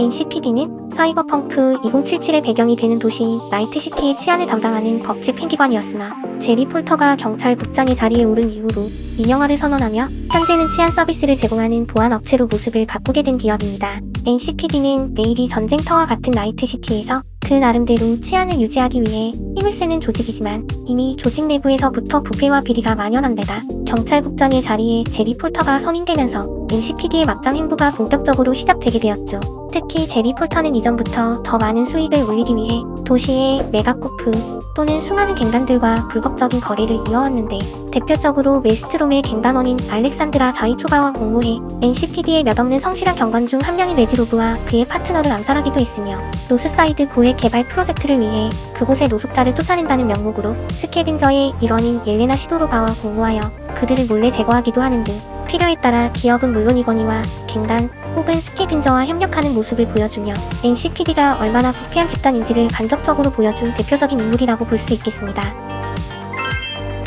NCPD는 사이버펑크 2077의 배경이 되는 도시인 나이트시티의 치안을 담당하는 법치 핑기관이었으나 제리 폴터가 경찰국장의 자리에 오른 이후로 민영화를 선언하며 현재는 치안 서비스를 제공하는 보안 업체로 모습을 바꾸게 된 기업입니다. NCPD는 매일이 전쟁터와 같은 나이트시티에서 그 나름대로 치안을 유지하기 위해 힘을 쓰는 조직이지만 이미 조직 내부에서부터 부패와 비리가 만연한 데다 경찰국장의 자리에 제리 폴터가 선임되면서 NCPD의 막장 행보가 본격적으로 시작되게 되었죠. 특히 제리 폴터는 이전부터 더 많은 수익을 올리기 위해 도시의 메가코프 또는 수많은 갱단들과 불법적인 거래를 이어왔는데 대표적으로 웨스트롬의 갱단원인 알렉산드라 자이초바와 공모해 NCPD의 몇 없는 성실한 경관 중한 명인 레지로브와 그의 파트너를 암살하기도 했으며 노스사이드 구획 개발 프로젝트를 위해 그곳의 노숙자를 쫓아낸다는 명목으로 스캐빈저의 일원인 옐레나 시도로바와 공모하여 그들을 몰래 제거하기도 하는 등 필요에 따라 기업은 물론이거니와 갱단 혹은 스캐빈저와 협력하는 모습을 보여주며 NCPD가 얼마나 부패한 집단인지를 간접적으로 보여준 대표적인 인물이라고 볼 수 있겠습니다.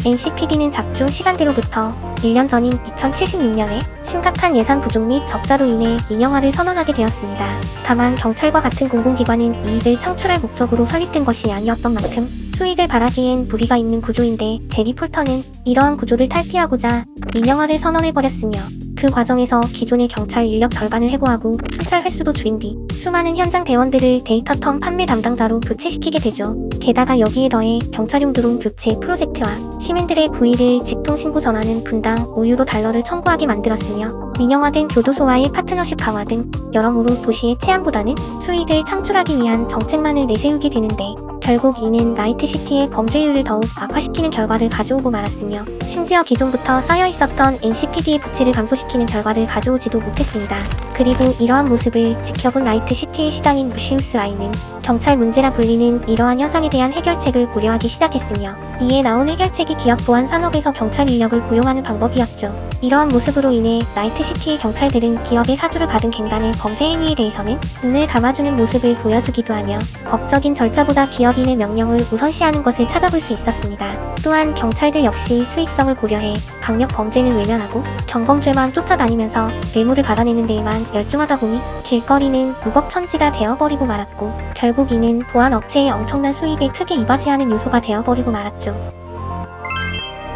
NCPD는 작중 시간대로부터 1년 전인 2076년에 심각한 예산 부족 및 적자로 인해 민영화를 선언하게 되었습니다. 다만 경찰과 같은 공공기관은 이익을 창출할 목적으로 설립된 것이 아니었던 만큼 수익을 바라기엔 무리가 있는 구조인데 제리 폴터는 이러한 구조를 탈피하고자 민영화를 선언해버렸으며 그 과정에서 기존의 경찰 인력 절반을 해고하고 순찰 횟수도 줄인 뒤 수많은 현장 대원들을 데이터텀 판매 담당자로 교체시키게 되죠. 게다가 여기에 더해 경찰용 드론 교체 프로젝트와 시민들의 구의를 직통신고 전화는 분당 5유로 달러를 청구하게 만들었으며 민영화된 교도소와의 파트너십 강화 등 여러모로 도시의 치안보다는 수익을 창출하기 위한 정책만을 내세우게 되는데 결국 이는 나이트시티의 범죄율을 더욱 악화시키는 결과를 가져오고 말았으며 심지어 기존부터 쌓여 있었던 NCPD의 부채를 감소시키는 결과를 가져오지도 못했습니다. 그리고 이러한 모습을 지켜본 나이트시티의 시장인 무시우스 아이는 경찰 문제라 불리는 이러한 현상에 대한 해결책을 고려하기 시작했으며 이에 나온 해결책이 기업 보안 산업에서 경찰 인력을 고용하는 방법이었죠. 이러한 모습으로 인해 나이트시티의 경찰들은 기업의 사주를 받은 갱단의 범죄 행위에 대해서는 눈을 감아주는 모습을 보여주기도 하며 법적인 절차보다 기업 인의 명령을 우선시하는 것을 찾아볼 수 있었습니다. 또한 경찰들 역시 수익성을 고려해 강력 범죄는 외면하고 경범죄만 쫓아다니면서 뇌물을 받아내는 데에만 열중하다 보니 길거리는 무법천지가 되어버리고 말았고 결국 이는 보안 업체의 엄청난 수입에 크게 이바지하는 요소가 되어버리고 말았죠.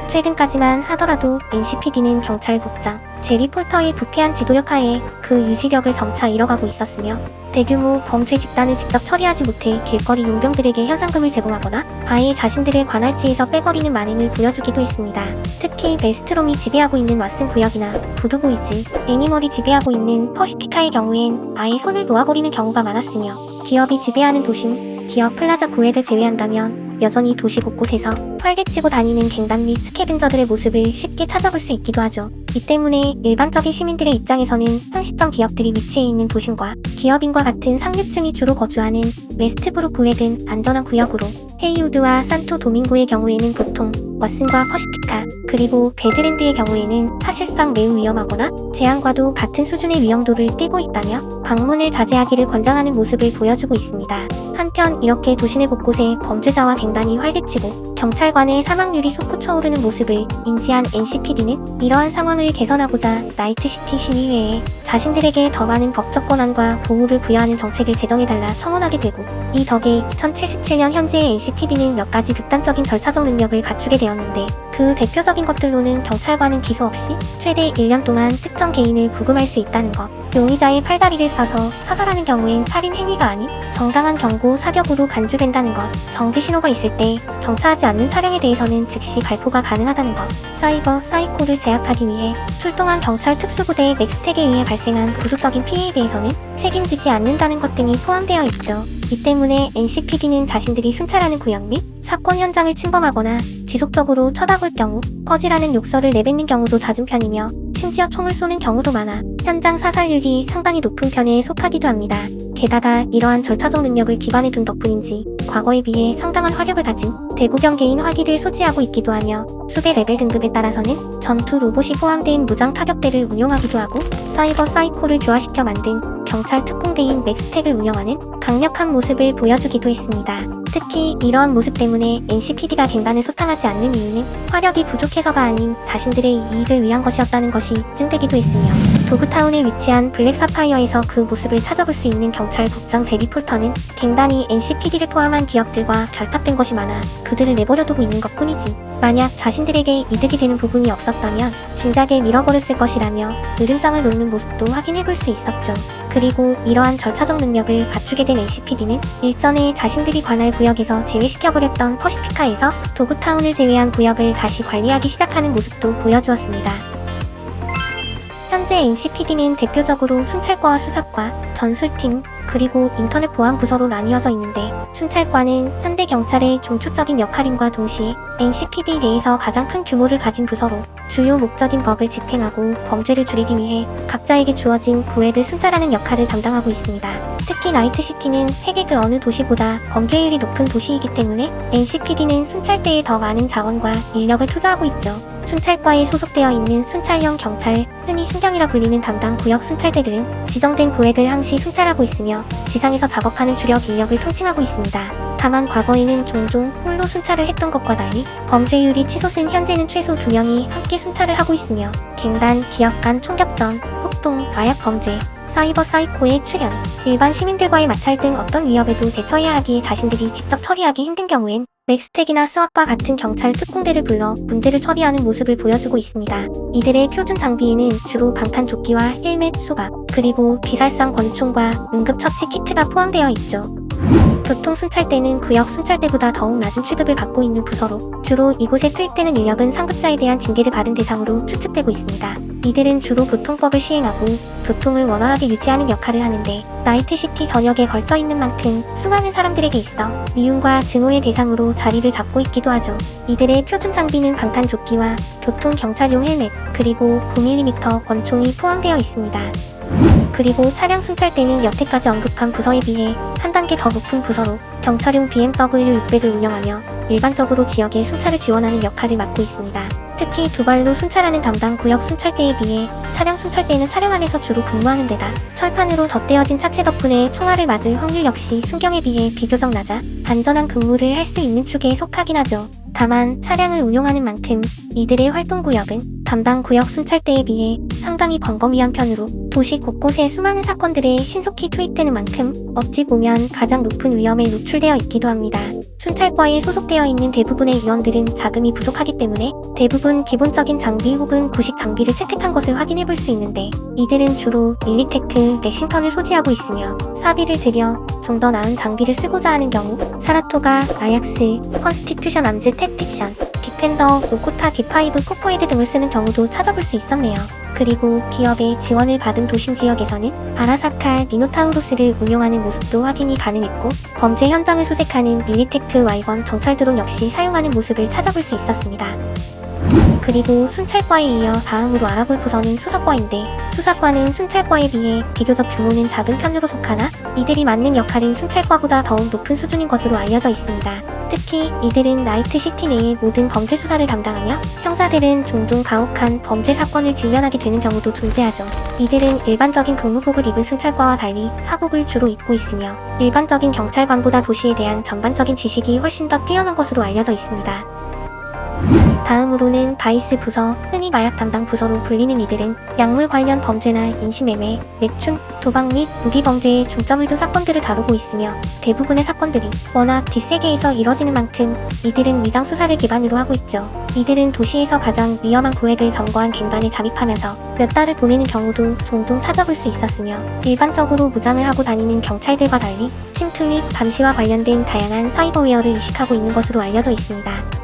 최근까지만 하더라도 NCPD는 경찰국장 제리 폴터의 부패한 지도력 하에 그 유지력을 점차 잃어가고 있었으며 대규모 범죄 집단을 직접 처리하지 못해 길거리 용병들에게 현상금을 제공하거나 아예 자신들의 관할지에서 빼버리는 만행을 보여주기도 했습니다. 특히 벨스트롬이 지배하고 있는 왓슨 구역이나 부두보이즈, 애니멀이 지배하고 있는 퍼시피카의 경우엔 아예 손을 놓아버리는 경우가 많았으며 기업이 지배하는 도심, 기업 플라자 구획을 제외한다면 여전히 도시 곳곳에서 활개치고 다니는 갱단 및 스캐벤저들의 모습을 쉽게 찾아볼 수 있기도 하죠. 이 때문에 일반적인 시민들의 입장에서는 현시점 기업들이 위치해 있는 도심과 기업인과 같은 상류층이 주로 거주하는 웨스트브로 구획은 안전한 구역으로 헤이우드와 산토 도밍고의 경우에는 보통 왓슨과 퍼시피카 그리고 베드랜드의 경우에는 사실상 매우 위험하거나 재앙과도 같은 수준의 위험도를 띠고 있다며 방문을 자제하기를 권장하는 모습을 보여주고 있습니다. 한편 이렇게 도시내 곳곳에 범죄자와 갱단이 활개치고 경찰관의 사망률이 솟구쳐 오르는 모습을 인지한 NCPD는 이러한 상황을 개선하고자 나이트시티 시의회에 자신들에게 더 많은 법적 권한과 보호를 부여하는 정책을 제정해달라 청원하게 되고 이 덕에 2077년 현재의 NCPD는 몇 가지 극단적인 절차적 능력을 갖추게 되었는데 그 대표적인 것들로는 경찰관은 기소 없이 최대 1년 동안 특정 개인을 구금할 수 있다는 것, 용의자의 팔다리를 쏴서 사살하는 경우엔 살인 행위가 아닌 정당한 경고 사격으로 간주된다는 것, 정지 신호가 있을 때 정차하지 않는 차량에 대해서는 즉시 발포가 가능하다는 것, 사이버 사이코를 제압하기 위해 출동한 경찰 특수부대의 맥스텍에 의해 발생한 부수적인 피해에 대해서는 책임지지 않는다는 것 등이 포함되어 있죠. 이 때문에 NCPD는 자신들이 순찰하는 구역 및 사건 현장을 침범하거나 지속적으로 쳐다볼 경우 꺼지라는 욕설을 내뱉는 경우도 잦은 편이며 심지어 총을 쏘는 경우도 많아 현장 사살률이 상당히 높은 편에 속하기도 합니다. 게다가 이러한 절차적 능력을 기반에 둔 덕분인지 과거에 비해 상당한 화력을 가진 대구 경계인 화기를 소지하고 있기도 하며 수배 레벨 등급에 따라서는 전투 로봇이 포함된 무장 타격대를 운용하기도 하고 사이버 사이코를 교화시켜 만든 경찰 특공대인 맥스택을 운영하는 강력한 모습을 보여주기도 했습니다. 특히 이러한 모습 때문에 NCPD가 갱단을 소탕하지 않는 이유는 화력이 부족해서가 아닌 자신들의 이익을 위한 것이었다는 것이 입증되기도 했으며 도그타운에 위치한 블랙 사파이어에서 그 모습을 찾아볼 수 있는 경찰 국장 제리 폴터는 갱단이 NCPD를 포함한 기업들과 결탁된 것이 많아 그들을 내버려두고 있는 것 뿐이지 만약 자신들에게 이득이 되는 부분이 없었다면 진작에 밀어버렸을 것이라며 으름장을 놓는 모습도 확인해볼 수 있었죠. 그리고 이러한 절차적 능력을 갖추게 된 NCPD는 일전에 자신들이 관할 구역에서 제외시켜버렸던 퍼시피카에서 도그타운을 제외한 구역을 다시 관리하기 시작하는 모습도 보여주었습니다. 현재 NCPD는 대표적으로 순찰과와 수사과, 전술팀, 그리고 인터넷 보안 부서로 나뉘어져 있는데 순찰과는 현대 경찰의 중추적인 역할임과 동시에 NCPD 내에서 가장 큰 규모를 가진 부서로 주요 목적인 법을 집행하고 범죄를 줄이기 위해 각자에게 주어진 구획을 순찰하는 역할을 담당하고 있습니다. 특히 나이트시티는 세계 그 어느 도시보다 범죄율이 높은 도시이기 때문에 NCPD는 순찰대에 더 많은 자원과 인력을 투자하고 있죠. 순찰과에 소속되어 있는 순찰형 경찰, 흔히 순경이라 불리는 담당 구역 순찰대들은 지정된 구획을 항시 순찰하고 있으며 지상에서 작업하는 주력 인력을 통칭하고 있습니다. 다만 과거에는 종종 홀로 순찰을 했던 것과 달리 범죄율이 치솟은 현재는 최소 2명이 함께 순찰을 하고 있으며 갱단, 기업 간 총격전, 폭동, 마약 범죄, 사이버 사이코의 출현, 일반 시민들과의 마찰 등 어떤 위협에도 대처해야 하기에 자신들이 직접 처리하기 힘든 경우엔 맥스텍이나 스왑과 같은 경찰 특공대를 불러 문제를 처리하는 모습을 보여주고 있습니다. 이들의 표준 장비에는 주로 방탄 조끼와 헬멧, 수갑, 그리고 비살상 권총과 응급처치 키트가 포함되어 있죠. 교통순찰대는 구역 순찰대보다 더욱 낮은 취급을 받고 있는 부서로 주로 이곳에 투입되는 인력은 상급자에 대한 징계를 받은 대상으로 추측되고 있습니다. 이들은 주로 교통법을 시행하고 교통을 원활하게 유지하는 역할을 하는데 나이트시티 전역에 걸쳐 있는 만큼 수많은 사람들에게 있어 미움과 증오의 대상으로 자리를 잡고 있기도 하죠. 이들의 표준 장비는 방탄조끼와 교통 경찰용 헬멧 그리고 9mm 권총이 포함되어 있습니다. 그리고 차량 순찰대는 여태까지 언급한 부서에 비해 한 단계 더 높은 부서로 경찰용 BMW 600을 운영하며 일반적으로 지역의 순찰을 지원하는 역할을 맡고 있습니다. 특히 두 발로 순찰하는 담당 구역 순찰대에 비해 차량 순찰대는 차량 안에서 주로 근무하는 데다 철판으로 덧대어진 차체 덕분에 총알을 맞을 확률 역시 순경에 비해 비교적 낮아 안전한 근무를 할 수 있는 축에 속하긴 하죠. 다만 차량을 운용하는 만큼 이들의 활동 구역은 담당 구역 순찰대에 비해 상당히 광범위한 편으로 도시 곳곳에 수많은 사건들에 신속히 투입되는 만큼 어찌 보면 가장 높은 위험에 노출되어 있기도 합니다. 순찰과에 소속되어 있는 대부분의 위원들은 자금이 부족하기 때문에 대부분 기본적인 장비 혹은 구식 장비를 채택한 것을 확인해 볼 수 있는데 이들은 주로 밀리테크, 렉싱턴을 소지하고 있으며 사비를 들여 좀 더 나은 장비를 쓰고자 하는 경우 사라토가, 아약스, 컨스티튜션 암즈 택틱션, 디펜더, 오코타 D5 코포이드 등을 쓰는 경우도 찾아볼 수 있었네요. 그리고 기업의 지원을 받은 도심 지역에서는 아라사카 미노타우로스를 운용하는 모습도 확인이 가능했고 범죄 현장을 수색하는 밀리테크 와이건 정찰 드론 역시 사용하는 모습을 찾아볼 수 있었습니다. 그리고 순찰과에 이어 다음으로 알아볼 부서는 수사과인데 수사과는 순찰과에 비해 비교적 규모는 작은 편으로 속하나 이들이 맡는 역할은 순찰과보다 더욱 높은 수준인 것으로 알려져 있습니다. 특히 이들은 나이트 시티 내의 모든 범죄 수사를 담당하며 형사들은 종종 가혹한 범죄 사건을 직면하게 되는 경우도 존재하죠. 이들은 일반적인 근무복을 입은 순찰과와 달리 사복을 주로 입고 있으며 일반적인 경찰관보다 도시에 대한 전반적인 지식이 훨씬 더 뛰어난 것으로 알려져 있습니다. 다음으로는 바이스 부서, 흔히 마약 담당 부서로 불리는 이들은 약물 관련 범죄나 인신매매, 매춘, 도박 및 무기 범죄에 중점을 둔 사건들을 다루고 있으며 대부분의 사건들이 워낙 뒷세계에서 이뤄지는 만큼 이들은 위장 수사를 기반으로 하고 있죠. 이들은 도시에서 가장 위험한 구획을 점거한 갱단에 잠입하면서 몇 달을 보내는 경우도 종종 찾아볼 수 있었으며 일반적으로 무장을 하고 다니는 경찰들과 달리 침투 및 감시와 관련된 다양한 사이버웨어를 이식하고 있는 것으로 알려져 있습니다.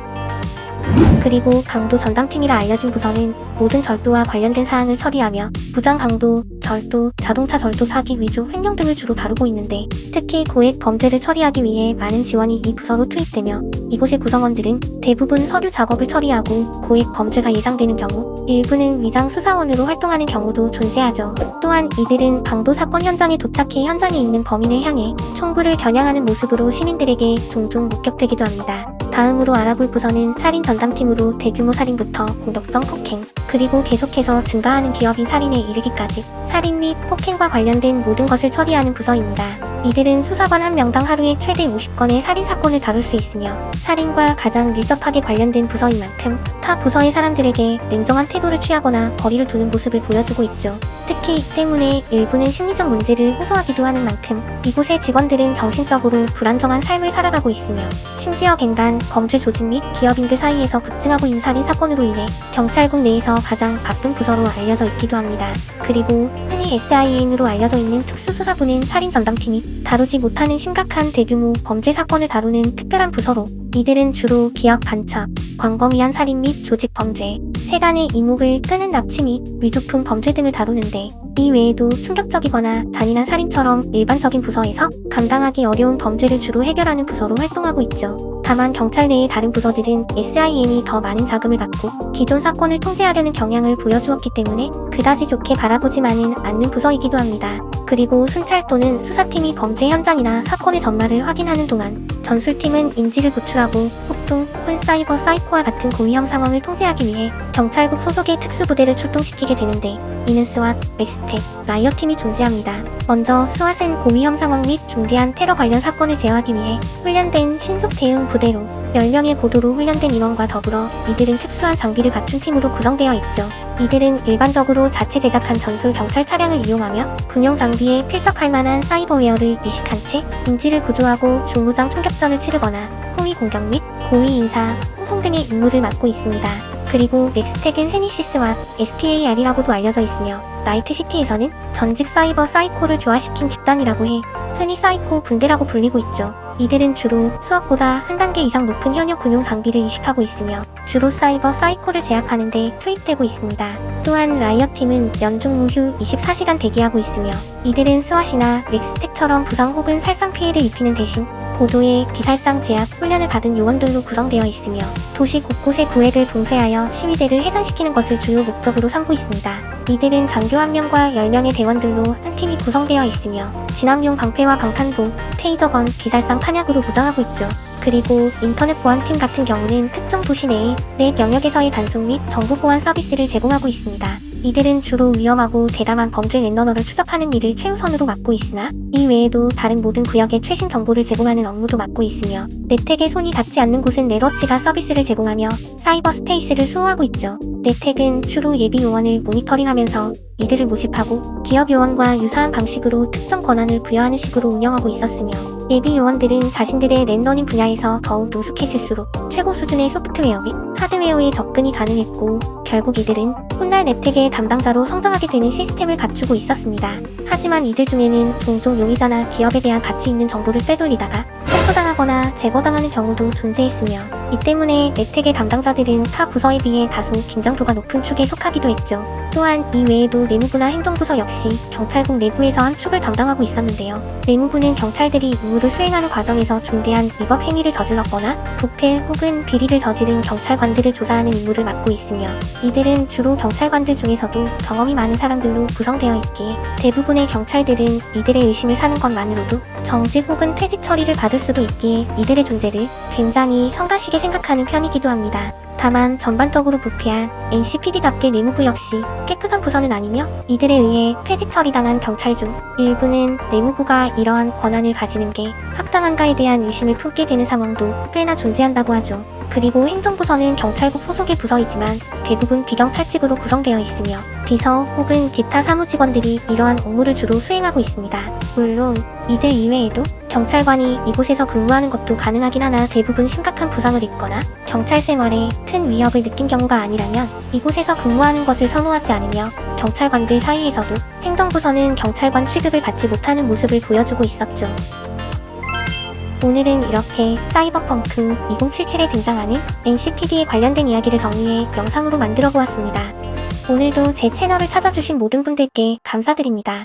그리고 강도 전담팀이라 알려진 부서는 모든 절도와 관련된 사항을 처리하며 부장 강도, 절도, 자동차 절도 사기 위조, 횡령 등을 주로 다루고 있는데 특히 고액 범죄를 처리하기 위해 많은 지원이 이 부서로 투입되며 이곳의 구성원들은 대부분 서류 작업을 처리하고 고액 범죄가 예상되는 경우 일부는 위장 수사원으로 활동하는 경우도 존재하죠. 또한 이들은 강도 사건 현장에 도착해 현장에 있는 범인을 향해 총구를 겨냥하는 모습으로 시민들에게 종종 목격되기도 합니다. 다음으로 알아볼 부서는 살인 전담팀으로 대규모 살인부터 공격성 폭행, 그리고 계속해서 증가하는 기업인 살인에 이르기까지 살인 및 폭행과 관련된 모든 것을 처리하는 부서입니다. 이들은 수사관 한 명당 하루에 최대 50건의 살인 사건을 다룰 수 있으며 살인과 가장 밀접하게 관련된 부서인 만큼 타 부서의 사람들에게 냉정한 태도를 취하거나 거리를 두는 모습을 보여주고 있죠. 특히 이 때문에 일부는 심리적 문제를 호소하기도 하는 만큼 이곳의 직원들은 정신적으로 불안정한 삶을 살아가고 있으며 심지어 갱단, 범죄 조직 및 기업인들 사이에서 급증하고 있는 살인 사건으로 인해 경찰국 내에서 가장 바쁜 부서로 알려져 있기도 합니다. 그리고 흔히 SIN으로 알려져 있는 특수수사부는 살인 전담팀이 다루지 못하는 심각한 대규모 범죄 사건을 다루는 특별한 부서로 이들은 주로 기업 간첩, 광범위한 살인 및 조직 범죄, 세간의 이목을 끄는 납치 및 위조품 범죄 등을 다루는데 이 외에도 충격적이거나 잔인한 살인처럼 일반적인 부서에서 감당하기 어려운 범죄를 주로 해결하는 부서로 활동하고 있죠. 다만 경찰 내의 다른 부서들은 SIN이 더 많은 자금을 받고 기존 사건을 통제하려는 경향을 보여주었기 때문에 그다지 좋게 바라보지만은 않는 부서이기도 합니다. 그리고 순찰도는 수사팀이 범죄 현장이나 사건의 전말을 확인하는 동안 전술팀은 인지를 구출하고 폭동, 혹은 사이버 사이코와 같은 고위험 상황을 통제하기 위해 경찰국 소속의 특수부대를 출동시키게 되는데 이는 스왓, 맥스텍, 라이어팀이 존재합니다. 먼저 스왓은 고위험 상황 및 중대한 테러 관련 사건을 제어하기 위해 훈련된 신속 대응 부대로 10명의 고도로 훈련된 인원과 더불어 이들은 특수한 장비를 갖춘 팀으로 구성되어 있죠. 이들은 일반적으로 자체 제작한 전술 경찰 차량을 이용하며 군용 장비에 필적할 만한 사이버웨어를 이식한 채 인지를 구조하고 중무장 총격전을 치르거나 호위 공격 및 고위 인사, 호송 등의 임무를 맡고 있습니다. 그리고 넥스텍은 헤니시스와 SPAR이라고도 알려져 있으며 나이트시티에서는 전직 사이버 사이코를 교화시킨 집단이라고 해 흔히 사이코 분대라고 불리고 있죠. 이들은 주로 수업보다 한 단계 이상 높은 현역 군용 장비를 이식하고 있으며 주로 사이버 사이코를 제압하는 데 투입되고 있습니다. 또한 라이엇팀은 연중 무휴 24시간 대기하고 있으며 이들은 스왓이나 렉스텍처럼 부상 혹은 살상 피해를 입히는 대신 고도의 비살상 제압 훈련을 받은 요원들로 구성되어 있으며 도시 곳곳의 구획을 봉쇄하여 시위대를 해산시키는 것을 주요 목적으로 삼고 있습니다. 이들은 장교 한 명과 10명의 대원들로 한 팀이 구성되어 있으며 진압용 방패와 방탄복, 테이저건, 비살상 탄약으로 무장하고 있죠. 그리고 인터넷 보안팀 같은 경우는 특정 도시 내에 넷 영역에서의 단속 및 정보 보안 서비스를 제공하고 있습니다. 이들은 주로 위험하고 대담한 범죄 넷러너를 추적하는 일을 최우선으로 맡고 있으나 이 외에도 다른 모든 구역에 최신 정보를 제공하는 업무도 맡고 있으며 네텍의 손이 닿지 않는 곳은 네러치가 서비스를 제공하며 사이버 스페이스를 수호하고 있죠. 네텍은 주로 예비 요원을 모니터링하면서 이들을 모집하고 기업 요원과 유사한 방식으로 특정 권한을 부여하는 식으로 운영하고 있었으며 예비 요원들은 자신들의 랜러닝 분야에서 더욱 능숙해질수록 최고 수준의 소프트웨어 및 하드웨어에 접근이 가능했고 결국 이들은 훗날 랩텍의 담당자로 성장하게 되는 시스템을 갖추고 있었습니다. 하지만 이들 중에는 종종 용의자나 기업에 대한 가치 있는 정보를 빼돌리다가 체포당하거나 제거당하는 경우도 존재했으며 이 때문에 랩텍의 담당자들은 타 부서에 비해 다소 긴장도가 높은 축에 속하기도 했죠. 또한 이 외에도 내무부나 행정부서 역시 경찰국 내부에서 한 축을 담당하고 있었는데요. 내무부는 경찰들이 임무를 수행하는 과정에서 중대한 위법 행위를 저질렀거나 부패 혹은 비리를 저지른 경찰관들을 조사하는 임무를 맡고 있으며 이들은 주로 경찰관들 중에서도 경험이 많은 사람들로 구성되어 있기에 대부분의 경찰들은 이들의 의심을 사는 것만으로도 정직 혹은 퇴직 처리를 받을 수도 있기에 이들의 존재를 굉장히 성가시게 생각하는 편이기도 합니다. 다만 전반적으로 부패한 NCPD답게 내무부 역시 깨끗한 부서는 아니며 이들에 의해 퇴직 처리당한 경찰 중 일부는 내무부가 이러한 권한을 가지는 게 합당한가에 대한 의심을 품게 되는 상황도 꽤나 존재한다고 하죠. 그리고 행정부서는 경찰국 소속의 부서이지만 대부분 비경찰직으로 구성되어 있으며 비서 혹은 기타 사무직원들이 이러한 업무를 주로 수행하고 있습니다. 물론 이들 이외에도 경찰관이 이곳에서 근무하는 것도 가능하긴 하나 대부분 심각한 부상을 입거나 경찰 생활에 큰 위협을 느낀 경우가 아니라면 이곳에서 근무하는 것을 선호하지 않으며 경찰관들 사이에서도 행정부서는 경찰관 취급을 받지 못하는 모습을 보여주고 있었죠. 오늘은 이렇게 사이버펑크 2077에 등장하는 NCPD에 관련된 이야기를 정리해 영상으로 만들어 보았습니다. 오늘도 제 채널을 찾아주신 모든 분들께 감사드립니다.